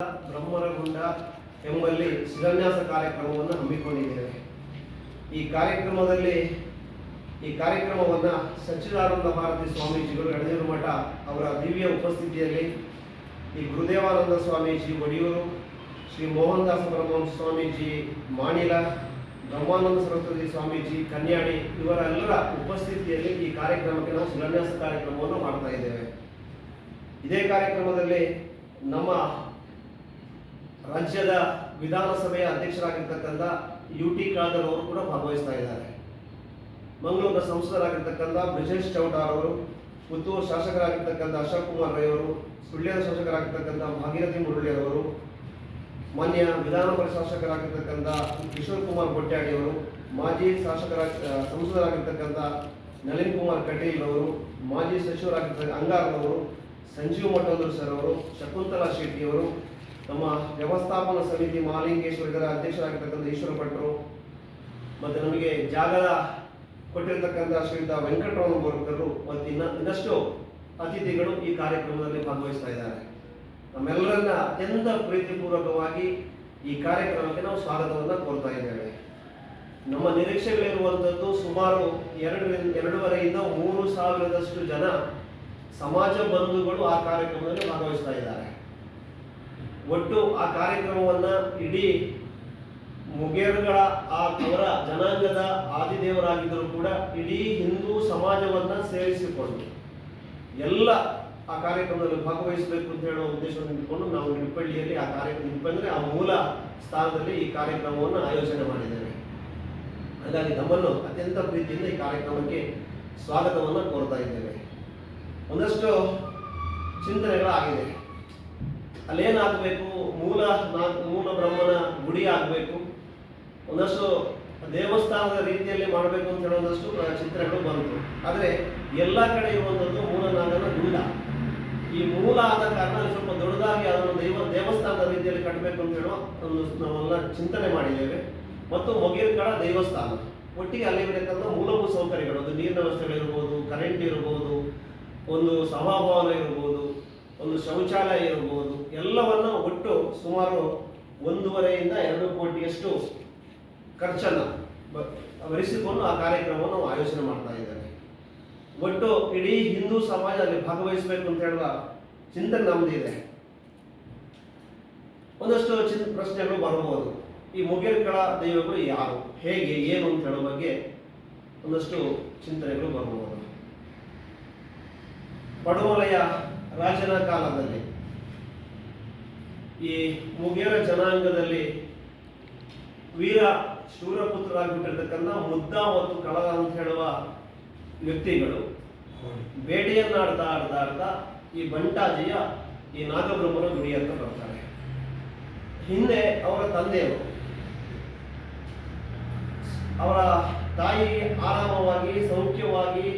ಬ್ರಹ್ಮರಗುಂಡ ಎಂಬಲ್ಲಿ ಶಿಲಾನ್ಯಾಸ ಕಾರ್ಯಕ್ರಮವನ್ನು ಹಮ್ಮಿಕೊಂಡಿದ್ದೇವೆ. ಈ ಕಾರ್ಯಕ್ರಮದಲ್ಲಿ, ಈ ಕಾರ್ಯಕ್ರಮವನ್ನು ಸಚ್ಚಿದಾನಂದ ಭಾರತಿ ಸ್ವಾಮೀಜಿಗಳು ಎಡನೀರು ಮಠ ಅವರ ದಿವ್ಯ ಉಪಸ್ಥಿತಿಯಲ್ಲಿ ಈ ಗುರುದೇವಾನಂದ ಸ್ವಾಮೀಜಿ ಒಡಿಯೂರು, ಶ್ರೀ ಮೋಹನದಾಸ ಪರಮಹಂಸ ಸ್ವಾಮೀಜಿ ಮಾಣಿಲ, ಬ್ರಹ್ಮಾನಂದ ಸರಸ್ವತಿ ಸ್ವಾಮೀಜಿ ಕನ್ಯಾಣಿ ಇವರೆಲ್ಲರ ಉಪಸ್ಥಿತಿಯಲ್ಲಿ ಈ ಕಾರ್ಯಕ್ರಮಕ್ಕೆ ನಾವು ಶಿಲಾನ್ಯಾಸ ಕಾರ್ಯಕ್ರಮವನ್ನು ಮಾಡ್ತಾ ಇದ್ದೇವೆ. ಇದೇ ಕಾರ್ಯಕ್ರಮದಲ್ಲಿ ನಮ್ಮ ರಾಜ್ಯದ ವಿಧಾನಸಭೆಯ ಅಧ್ಯಕ್ಷರಾಗಿರ್ತಕ್ಕಂಥ ಯು ಟಿ ಖಾದರ್ ಅವರು ಕೂಡ ಭಾಗವಹಿಸ್ತಾ ಇದ್ದಾರೆ. ಮಂಗಳೂರಿನ ಸಂಸದರಾಗಿರ್ತಕ್ಕಂಥ ಬ್ರಿಜೇಶ್ ಚೌಟಾರ್ ಅವರು, ಪುತ್ತೂರು ಶಾಸಕರಾಗಿರ್ತಕ್ಕಂಥ ಅಶೋಕ್ ಕುಮಾರ್ ರೈ ಅವರು, ಸುಳ್ಯದ ಶಾಸಕರಾಗಿರ್ತಕ್ಕಂಥ ಭಾಗೀರಥಿ ಅವರು, ಮಾನ್ಯ ವಿಧಾನ ಪರಿಷತ್ ಶಾಸಕರಾಗಿರ್ತಕ್ಕಂಥ ಕಿಶೋರ್ ಕುಮಾರ್ ಬೊಟ್ಯಾಡಿ ಅವರು, ಮಾಜಿ ಶಾಸಕರ ಸಂಸದರಾಗಿರ್ತಕ್ಕಂಥ ನಳಿನ್ ಕುಮಾರ್ ಕಟೀಲ್ ಅವರು, ಮಾಜಿ ಸಚಿವರಾಗಿರ್ತಕ್ಕಂಥ ಅಂಗಾರ್ ಅವರು, ಸಂಜೀವ್ ಮಠಂದ್ರ ಸರ್ ಅವರು, ಶಕುಂತಲಾ ಶೆಟ್ಟಿ ಅವರು ನಮ್ಮ ವ್ಯವಸ್ಥಾಪನಾ ಸಮಿತಿ ಮಹಾಲಿಂಗೇಶ್ವರ ಇದರ ಅಧ್ಯಕ್ಷರಾಗಿರ್ತಕ್ಕಂಥ ಈಶ್ವರ ಭಟ್ರು, ಮತ್ತು ನಮಗೆ ಜಾಗದ ಕೊಟ್ಟಿರತಕ್ಕಂಥ ಶ್ರೀಯುತ ವೆಂಕಟರಮಣ ಬೋರ್ಕರು ಮತ್ತು ಇನ್ನ, ಇನ್ನಷ್ಟು ಅತಿಥಿಗಳು ಈ ಕಾರ್ಯಕ್ರಮದಲ್ಲಿ ಭಾಗವಹಿಸ್ತಾ ಇದ್ದಾರೆ. ನಮ್ಮೆಲ್ಲರನ್ನ ಅತ್ಯಂತ ಪ್ರೀತಿಪೂರ್ವಕವಾಗಿ ಈ ಕಾರ್ಯಕ್ರಮಕ್ಕೆ ನಾವು ಸ್ವಾಗತವನ್ನು ಕೋರ್ತಾ ಇದ್ದೇವೆ. ನಮ್ಮ ನಿರೀಕ್ಷೆಗಳಿರುವಂಥದ್ದು ಸುಮಾರು ಎರಡರಿಂದ, ಎರಡೂವರೆಯಿಂದ ಮೂರು ಸಾವಿರದಷ್ಟು ಜನ ಸಮಾಜ ಬಂಧುಗಳು ಆ ಕಾರ್ಯಕ್ರಮದಲ್ಲಿ ಭಾಗವಹಿಸ್ತಾ ಇದ್ದಾರೆ. ಒಟ್ಟು ಆ ಕಾರ್ಯಕ್ರಮವನ್ನ ಇಡೀ ಮುಗೇರ್ಗಳ, ಆ ಅವರ ಜನಾಂಗದ ಆದಿದೇವರಾಗಿದ್ದರೂ ಕೂಡ ಇಡೀ ಹಿಂದೂ ಸಮಾಜವನ್ನ ಸೇರಿಸಿಕೊಂಡು ಎಲ್ಲ ಆ ಕಾರ್ಯಕ್ರಮದಲ್ಲಿ ಭಾಗವಹಿಸಬೇಕು ಅಂತ ಹೇಳುವ ಉದ್ದೇಶವನ್ನು ಇಟ್ಕೊಂಡು ನಾವು ನಿಪ್ಪಳ್ಳಿಯಲ್ಲಿ ಆ ಕಾರ್ಯಕ್ರಮ ನಿಪ್ಪಂದ್ರೆ ಆ ಮೂಲ ಸ್ಥಾನದಲ್ಲಿ ಈ ಕಾರ್ಯಕ್ರಮವನ್ನು ಆಯೋಜನೆ ಮಾಡಿದ್ದೇವೆ. ಹಾಗಾಗಿ ನಮ್ಮನ್ನು ಅತ್ಯಂತ ಪ್ರೀತಿಯಿಂದ ಈ ಕಾರ್ಯಕ್ರಮಕ್ಕೆ ಸ್ವಾಗತವನ್ನು ಕೋರ್ತಾ ಇದ್ದೇವೆ. ಒಂದಷ್ಟು ಚಿಂತನೆಗಳಾಗಿದೆ. ಅಲ್ಲೇನಾಗಬೇಕು? ಮೂಲ ಮೂಲ ಬ್ರಹ್ಮನ ಗುಡಿ ಆಗಬೇಕು. ಒಂದಷ್ಟು ದೇವಸ್ಥಾನದ ರೀತಿಯಲ್ಲಿ ಮಾಡಬೇಕು ಅಂತ ಹೇಳೋದಷ್ಟು ಚಿತ್ರಗಳು ಬಂತು. ಆದರೆ ಎಲ್ಲ ಕಡೆ ಇರುವಂಥದ್ದು ಮೂಲನಾಗನ ಮೂಲ. ಈ ಮೂಲ ಆದ ಕಾರಣ ಸ್ವಲ್ಪ ದೊಡ್ಡದಾಗಿ ಅದನ್ನು ದೈವ, ದೇವಸ್ಥಾನದ ರೀತಿಯಲ್ಲಿ ಕಟ್ಟಬೇಕು ಅಂತ ಹೇಳೋ ಒಂದು ನಾವೆಲ್ಲ ಚಿಂತನೆ ಮಾಡಿದ್ದೇವೆ. ಮತ್ತು ಮೊಗೇರ್ಕಳ ದೇವಸ್ಥಾನ. ಒಟ್ಟಿಗೆ ಅಲ್ಲಿ ಇರತಕ್ಕಂಥ ಮೂಲಭೂತ ಸೌಕರ್ಯಗಳು, ಅದು ನೀರಿನ ವ್ಯವಸ್ಥೆಗಳಿರ್ಬೋದು ಕರೆಂಟ್ ಇರ್ಬೋದು, ಒಂದು ಸಭಾಭವನ ಇರ್ಬೋದು ಒಂದು ಶೌಚಾಲಯ ಇರಬಹುದು ಎಲ್ಲವನ್ನ ಒಟ್ಟು ಸುಮಾರು ಒಂದೂವರೆಯಿಂದ ಎರಡು ಕೋಟಿಯಷ್ಟು ಖರ್ಚನ್ನು ಭರಿಸಿಕೊಂಡು ಆ ಕಾರ್ಯಕ್ರಮವನ್ನು ಆಯೋಜನೆ ಮಾಡ್ತಾ ಇದ್ದಾರೆ ಒಟ್ಟು ಇಡೀ ಹಿಂದೂ ಸಮಾಜ ಅಲ್ಲಿ ಭಾಗವಹಿಸಬೇಕು ಅಂತ ಹೇಳುವ ಚಿಂತನೆ ನಮ್ದಿದೆ ಒಂದಷ್ಟು ಚಿನ್, ಪ್ರಶ್ನೆಗಳು ಬರಬಹುದು ಈ ಮುಗೇರ್ಕಳ ದೈವಗಳು ಯಾರು, ಹೇಗೆ, ಏನು ಅಂತ ಹೇಳೋ ಬಗ್ಗೆ ಒಂದಷ್ಟು ಚಿಂತನೆಗಳು ಬರಬಹುದು ಪಡುವಲಯ ರಾಜನ ಕಾಲದಲ್ಲಿ. ಈ ಮುಗೇರ ಜನಾಂಗದಲ್ಲಿ ವೀರ ಶೂರಪುತ್ರರಾಗಿಬಿಟ್ಟಿರ್ತಕ್ಕಂಥ ಮುದ್ದ ಮತ್ತು ಕಳಗ ಅಂತ ಹೇಳುವ ವ್ಯಕ್ತಿಗಳು ಬೇಟೆಯನ್ನಾಡ್ತಾ ಆಡ್ತಾ ಆಡ್ತಾ ಈ ಬಂಟಾಜಿಯ ಈ ನಾಗಬ್ರಹ್ಮನ ಗುಡಿ ಅಂತ ಬರ್ತಾರೆ. ಹಿಂದೆ ಅವರ ತಂದೆಯವರು. ಅವರ ತಾಯಿ ಆರಾಮವಾಗಿ, ಸೌಖ್ಯವಾಗಿ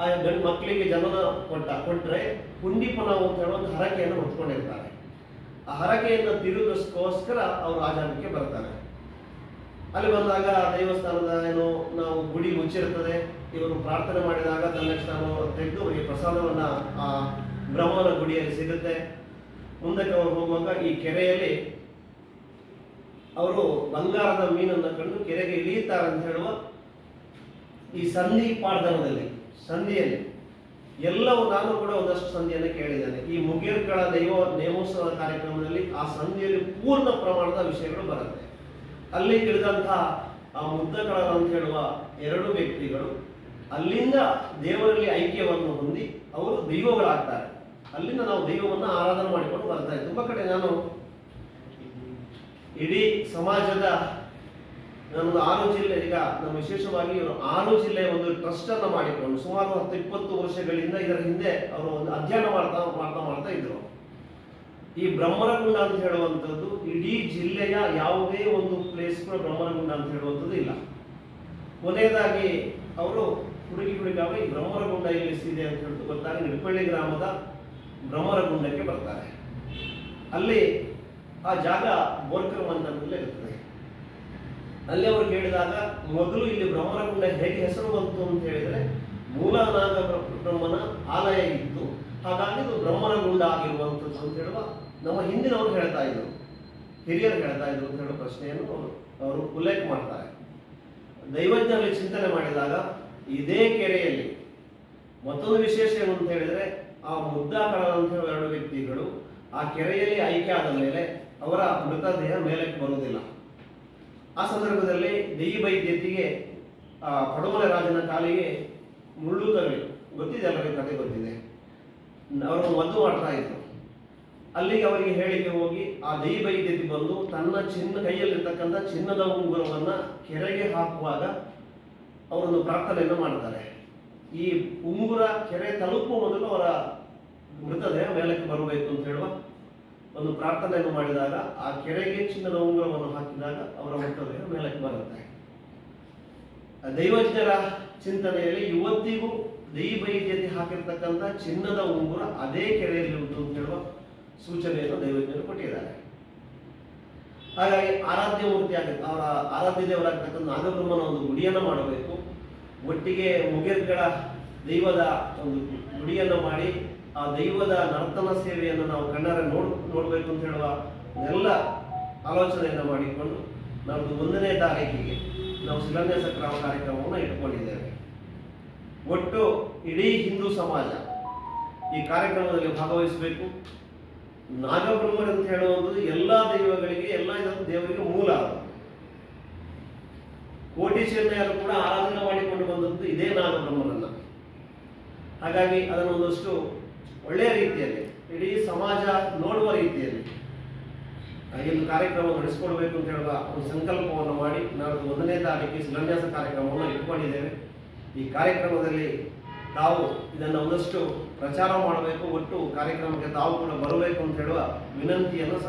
ಆ ಗಂಡು ಮಕ್ಕಳಿಗೆ ಜನನ ಕೊಟ್ಟ ಕೊಟ್ಟರೆ ಕುಂಡಿಪುನ ಅಂತ ಒಂದು ಹರಕೆಯನ್ನು ಹೊತ್ಕೊಂಡಿರ್ತಾರೆ. ಆ ಹರಕೆಯನ್ನು ತಿರುಗಿಸ್ಕೋಸ್ಕರ ಅವರು ಆಜಾನಕ್ಕೆ ಬರ್ತಾರೆ. ಅಲ್ಲಿ ಬಂದಾಗ ದೇವಸ್ಥಾನದ ಏನು ನಾವು ಗುಡಿ ಮುಚ್ಚಿರ್ತದೆ, ಇವರು ಪ್ರಾರ್ಥನೆ ಮಾಡಿದಾಗ ತನ್ನ ತೆಗೆದು ಈ ಪ್ರಸಾದವನ್ನ ಆ ಬ್ರಹ್ಮನ ಗುಡಿಯಲ್ಲಿ ಸಿಗುತ್ತೆ. ಮುಂದಕ್ಕೆ ಅವರು ಹೋಗುವಾಗ ಈ ಕೆರೆಯಲ್ಲಿ ಅವರು ಬಂಗಾರದ ಮೀನನ್ನು ಕಂಡು ಕೆರೆಗೆ ಇಳಿಯುತ್ತಾರೆ ಅಂತ ಹೇಳುವ ಈ ಸಂಧಿ ಪಾಡ್ದನದಲ್ಲಿ. ಸಂಧಿಯಲ್ಲಿ. ಎಲ್ಲವೂ ನಾನು ಕೂಡ ಒಂದಷ್ಟು ಸಂಧಿಯನ್ನು ಕೇಳಿದ್ದೇನೆ. ಈ ಮುಗೇರ್ಗಳ ದೈವ ನೇಮೋತ್ಸವ ಕಾರ್ಯಕ್ರಮದಲ್ಲಿ ಆ ಸಂಧಿಯಲ್ಲಿ ಪೂರ್ಣ ಪ್ರಮಾಣದ ವಿಷಯಗಳು ಬರುತ್ತೆ. ಅಲ್ಲಿ ತಿಳಿದಂತಹ ಆ ಮುದ್ದಕಳ ಅಂತ ಹೇಳುವ ಎರಡು ವ್ಯಕ್ತಿಗಳು ಅಲ್ಲಿಂದ ದೇವರಲ್ಲಿ ಐಕ್ಯವನ್ನು ಹೊಂದಿ ಅವರು ದೈವಗಳಾಗ್ತಾರೆ. ಅಲ್ಲಿಂದ ನಾವು ದೈವವನ್ನು ಆರಾಧನೆ ಮಾಡಿಕೊಂಡು ಬರ್ತಾ ಇದ್ದೀವಿ ತುಂಬ ಕಡೆ ನಾನು ಇಡೀ ಸಮಾಜದ ನಮ್ಮದು ಆರು ಜಿಲ್ಲೆ, ಈಗ ನಮ್ಮ ವಿಶೇಷವಾಗಿ ಇವರು ಆರು ಜಿಲ್ಲೆ ಒಂದು ಟ್ರಸ್ಟ್ ಅನ್ನು ಮಾಡಿಕೊಂಡು ಸುಮಾರು ಹತ್ತು ಇಪ್ಪತ್ತು ವರ್ಷಗಳಿಂದ ಇದರ ಹಿಂದೆ ಅವರು ಒಂದು ಅಧ್ಯಯನ ಮಾಡ್ತಾ ಮಾಡ್ತಾ ಮಾಡ್ತಾ ಇದ್ರು. ಈ ಬ್ರಹ್ಮರಗುಂಡ ಅಂತ ಹೇಳುವಂಥದ್ದು ಇಡೀ ಜಿಲ್ಲೆಯ ಯಾವುದೇ ಒಂದು ಪ್ಲೇಸ್ ಬ್ರಹ್ಮರಗುಂಡ ಅಂತ ಹೇಳುವಂಥದ್ದು ಇಲ್ಲ. ಕೊನೆಯದಾಗಿ ಅವರು ಹುಡುಗಿ ಹುಡುಗಾವ ಈ ಬ್ರಹ್ಮರಗುಂಡ ಎಲ್ಲಿ ಇದೆ ಅಂತ ಹೇಳ್ತು ಗೊತ್ತಾಗ ನಿಪ್ಪಳ್ಳಿ ಗ್ರಾಮದ ಬ್ರಹ್ಮರಗುಂಡಕ್ಕೆ ಬರ್ತಾರೆ. ಅಲ್ಲಿ ಆ ಜಾಗ ಬೋರ್ಕರ್ ಮಂತನದಲ್ಲೇ ಇರ್ತದೆ. ಅಲ್ಲಿ ಅವರು ಹೇಳಿದಾಗ ಮೊದಲು ಇಲ್ಲಿ ಬ್ರಹ್ಮರಗುಂಡ ಹೇಗೆ ಹೆಸರು ಬಂತು ಅಂತ ಹೇಳಿದ್ರೆ, ಮೂಲ ನಾಗ ಬ್ರಹ್ಮನ ಆಲಯ ಇತ್ತು. ಹಾಗಾಗಿ ಇದು ಬ್ರಹ್ಮರಗುಂಡ ಆಗಿರುವಂಥದ್ದು ಅಂತ ಹೇಳುವ ನಮ್ಮ ಹಿಂದಿನವರು ಹೇಳ್ತಾ ಇದ್ರು. ಹಿರಿಯರು ಹೇಳ್ತಾ ಇದ್ರು ಅಂತ ಹೇಳೋ ಪ್ರಶ್ನೆಯನ್ನು ಅವರು- ಉಲ್ಲೇಖ ಮಾಡ್ತಾರೆ. ದೈವಜ್ಞರಲ್ಲಿ ಚಿಂತನೆ ಮಾಡಿದಾಗ, ಇದೇ ಕೆರೆಯಲ್ಲಿ ಮತ್ತೊಂದು ವಿಶೇಷ ಏನು ಅಂತ ಹೇಳಿದ್ರೆ, ಆ ಹೇಳುವ ಎರಡು ವ್ಯಕ್ತಿಗಳು ಆ ಕೆರೆಯಲ್ಲಿ ಆಯ್ಕೆ ಆದ ಮೇಲೆ ಅವರ ಮೃತದೇಹ ಮೇಲಕ್ಕೆ ಬರುವುದಿಲ್ಲ. ಆ ಸಂದರ್ಭದಲ್ಲಿ ದೇಹಿ ವೈದ್ಯತೆಗೆ ಪಡುಮಲೆ ರಾಜನ ಕಾಲಿಗೆ ಮುಳ್ಳು ತಗಲಿ ಗೊತ್ತಿದೆ ಎಲ್ಲರಿಗೂ ಕತೆ ಗೊತ್ತಿದೆ. ಅವರು ಮದ್ದು ಮಾಡ್ತಾ ಇದ್ರು. ಅಲ್ಲಿಗೆ ಅವರಿಗೆ ಹೇಳಿಕೆ ಹೋಗಿ, ಆ ದೈ ವೈದ್ಯತೆ ಬಂದು ತನ್ನ ಚಿನ್ನ, ಕೈಯಲ್ಲಿರ್ತಕ್ಕಂಥ ಚಿನ್ನದ ಉಂಗುರವನ್ನ ಕೆರೆಗೆ ಹಾಕುವಾಗ ಅವರನ್ನು ಪ್ರಾರ್ಥನೆಯನ್ನು ಮಾಡ್ತಾರೆ. ಈ ಉಂಗುರ ಕೆರೆ ತಲುಪುವ ಮೊದಲು ಅವರ ಮೃತದೇಹ ಮೇಲಕ್ಕೆ ಬರಬೇಕು ಅಂತ ಹೇಳುವ ಒಂದು ಪ್ರಾರ್ಥನೆಯನ್ನು ಮಾಡಿದಾಗ ಆ ಕೆರೆಗೆ ಚಿನ್ನದ ಉಂಗುರವನ್ನು ಹಾಕಿದಾಗ ಅವರ ಮೃತದೇಹ ಮೇಲಕ್ಕೆ ಬರುತ್ತೆ. ದೈವಜ್ಞರ ಚಿಂತನೆಯಲ್ಲಿ ಇವತ್ತಿಗೂ ದೈವೈದ್ಯತೆ ಹಾಕಿರ್ತಕ್ಕಂಥ ಚಿನ್ನದ ಉಂಗುರ ಅದೇ ಕೆರೆಯಲ್ಲಿ ಉಂಟು ಅಂತ ಹೇಳುವ ಸೂಚನೆಯನ್ನು ದೈವಜ್ಞರು ಕೊಟ್ಟಿದ್ದಾರೆ. ಹಾಗಾಗಿ ಆರಾಧ್ಯ ಮೂರ್ತಿ ಆಗುತ್ತೆ ಅವರ ಆರಾಧ್ಯ ದೇವರಾಗಿರ್ತಕ್ಕಂಥ ನಾಗಬ್ರಹ್ಮನ ಒಂದು ಗುಡಿಯನ್ನು ಮಾಡಬೇಕು. ಒಟ್ಟಿಗೆ ಮುಗೇರ್ಗಳ ದೈವದ ಒಂದು ಗುಡಿಯನ್ನು ಮಾಡಿ ಆ ದೈವದ ನರ್ತನ ಸೇವೆಯನ್ನು ನಾವು ಕಣ್ಣಾರೆ ನೋಡ್, ನೋಡಬೇಕು ಅಂತ ಹೇಳುವ ಎಲ್ಲ ಆಲೋಚನೆಯನ್ನು ಮಾಡಿಕೊಂಡು ನಮ್ಮದು ಒಂದನೇ ತಾರೀಕಿಗೆ ನಾವು ಶಿಲಾನ್ಯಾಸ ಕ್ರಮ ಕಾರ್ಯಕ್ರಮವನ್ನು ಇಟ್ಕೊಂಡಿದ್ದೇವೆ. ಒಟ್ಟು ಇಡೀ ಹಿಂದೂ ಸಮಾಜ ಈ ಕಾರ್ಯಕ್ರಮದಲ್ಲಿ ಭಾಗವಹಿಸಬೇಕು. ನಾಗಬ್ರಹ್ಮರ್ ಅಂತ ಹೇಳುವಂಥದ್ದು ಎಲ್ಲ ದೈವಗಳಿಗೆ, ಎಲ್ಲ ದೇವರಿಗೆ ಮೂಲ. ಅದು. ಕೋಟಿ ಚೆನ್ನೈಯರು ಕೂಡ ಆರಾಧನೆ ಮಾಡಿಕೊಂಡು ಬಂದದ್ದು ಇದೇ ನಾಗಬ್ರಹ್ಮರನ್ನ. ಹಾಗಾಗಿ ಅದನ್ನು ಒಂದಷ್ಟು ಒಳ್ಳೆಯ ರೀತಿಯಲ್ಲಿ, ಇಡೀ ಸಮಾಜ ನೋಡುವ ರೀತಿಯಲ್ಲಿ ಒಂದು ಕಾರ್ಯಕ್ರಮ ನಡೆಸಿಕೊಡ್ಬೇಕು ಅಂತ ಹೇಳುವ ಒಂದು ಸಂಕಲ್ಪವನ್ನು ಮಾಡಿ ನಾವು ಒಂದನೇ ತಾರೀಕಿಗೆ ಶಿಲಾನ್ಯಾಸ ಕಾರ್ಯಕ್ರಮವನ್ನು ಇಟ್ಕೊಂಡಿದ್ದೇವೆ ಈ ಕಾರ್ಯಕ್ರಮದಲ್ಲಿ ತಾವು ಇದನ್ನು ಒಂದಷ್ಟು ಪ್ರಚಾರ ಮಾಡಬೇಕು, ಒಟ್ಟು ಕಾರ್ಯಕ್ರಮಕ್ಕೆ ತಾವು ಕೂಡ ಬರಬೇಕು ಅಂತ ಹೇಳುವ ವಿನಂತಿಯನ್ನು